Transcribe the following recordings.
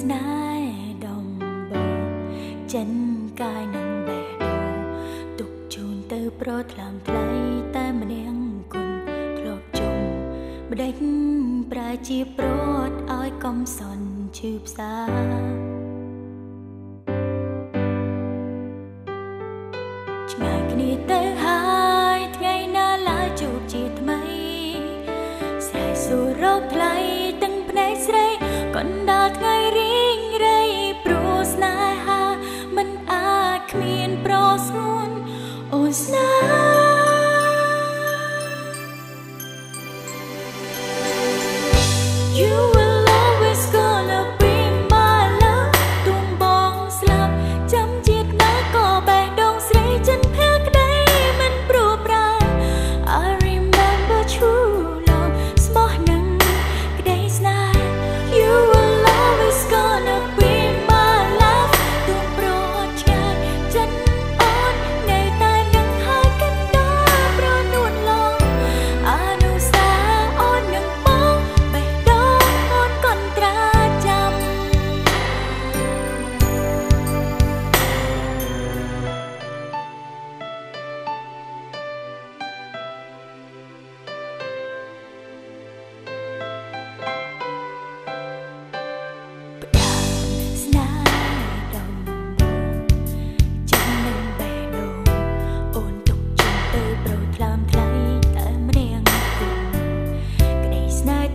ស្នេហ៍ដំបងចិនកាយនឹងបេះដូងទុកជូនទៅប្រថ្លាមថ្លៃតែម្នាក់គុណធ្លាប់ជុំម្ដេចប្រាជាប្រត់ឲ្យកំសន់ឈឺផ្សាឆ្ងាយគ្នាទៅហើយ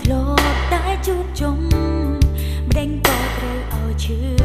ធ្លាប់តែជួបជុំម្ដេចក៏ត្រូវឲ្យឈឺ